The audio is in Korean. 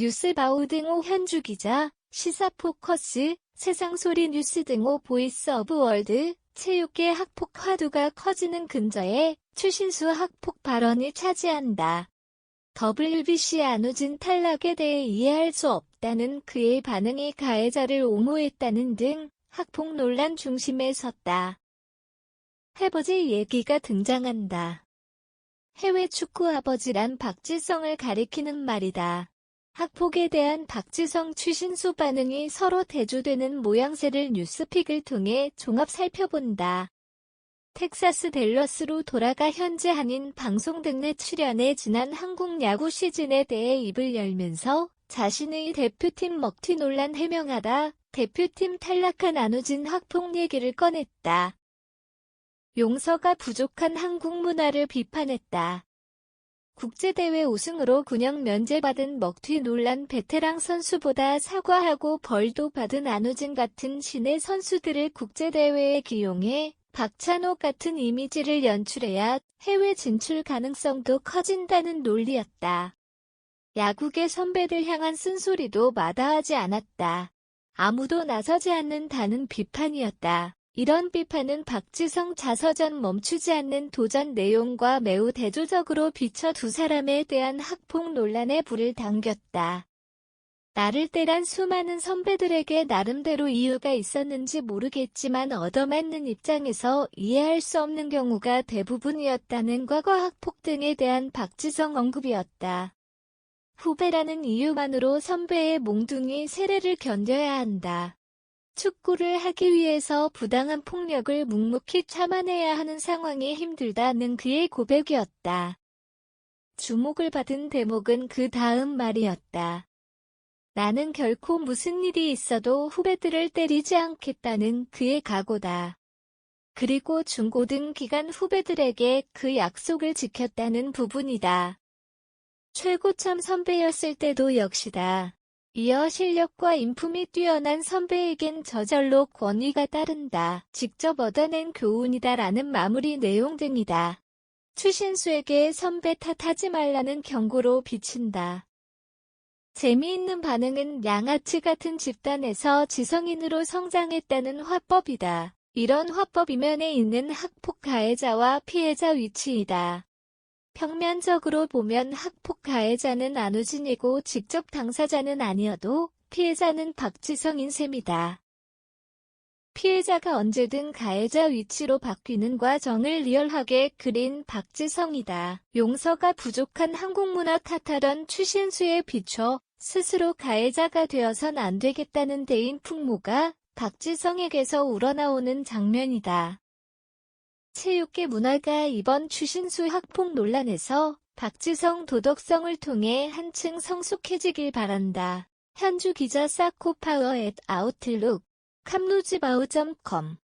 뉴스바우 등호 현주 기자, 시사포커스, 세상소리 뉴스 등호 보이스 오브 월드, 체육계 학폭 화두가 커지는 근저에 추신수 학폭 발언이 차지한다. WBC 안우진 탈락에 대해 이해할 수 없다는 그의 반응이 가해자를 옹호했다는 등 학폭 논란 중심에 섰다. 해버지 얘기가 등장한다. 해외 축구 아버지란 박지성을 가리키는 말이다. 학폭에 대한 박지성 추신수 반응이 서로 대조되는 모양새를 뉴스픽을 통해 종합 살펴본다. 텍사스 댈러스로 돌아가 현재 한인 방송 등에 출연해 지난 한국 야구 시즌에 대해 입을 열면서 자신의 대표팀 먹튀 논란 해명하다 대표팀 탈락한 안우진 학폭 얘기를 꺼냈다. 용서가 부족한 한국 문화를 비판했다. 국제대회 우승으로 군역 면제받은 먹튀 논란 베테랑 선수보다 사과하고 벌도 받은 안우진 같은 신의 선수들을 국제대회에 기용해 박찬호 같은 이미지를 연출해야 해외 진출 가능성도 커진다는 논리였다. 야구계 선배들 향한 쓴소리도 마다하지 않았다. 아무도 나서지 않는다는 비판이었다. 이런 비판은 박지성 자서전 멈추지 않는 도전 내용과 매우 대조적으로 비춰 두 사람에 대한 학폭 논란에 불을 당겼다. 나를 때란 수많은 선배들에게 나름대로 이유가 있었는지 모르겠지만 얻어맞는 입장에서 이해할 수 없는 경우가 대부분이었다는 과거 학폭 등에 대한 박지성 언급이었다. 후배라는 이유만으로 선배의 몽둥이 세례를 견뎌야 한다. 축구를 하기 위해서 부당한 폭력을 묵묵히 참아내야 하는 상황이 힘들다는 그의 고백이었다. 주목을 받은 대목은 그 다음 말이었다. 나는 결코 무슨 일이 있어도 후배들을 때리지 않겠다는 그의 각오다. 그리고 중고등 기간 후배들에게 그 약속을 지켰다는 부분이다. 최고참 선배였을 때도 역시다. 이어 실력과 인품이 뛰어난 선배에겐 저절로 권위가 따른다. 직접 얻어낸 교훈이다라는 마무리 내용 등이다. 추신수에게 선배 탓하지 말라는 경고로 비친다. 재미있는 반응은 양아치 같은 집단에서 지성인으로 성장했다는 화법이다. 이런 화법 이면에 있는 학폭 가해자와 피해자 위치이다. 평면적으로 보면 학폭 가해자는 안우진이고 직접 당사자는 아니어도 피해자는 박지성인 셈이다. 피해자가 언제든 가해자 위치로 바뀌는 과정을 리얼하게 그린 박지성이다. 용서가 부족한 한국문화 탓하던 추신수에 비춰 스스로 가해자가 되어선 안 되겠다는 대인 풍모가 박지성에게서 우러나오는 장면이다. 체육계 문화가 이번 추신수 학폭 논란에서 박지성 도덕성을 통해 한층 성숙해지길 바란다. 현주 기자 사코파워 앳 아웃룩 캄루즈바우.com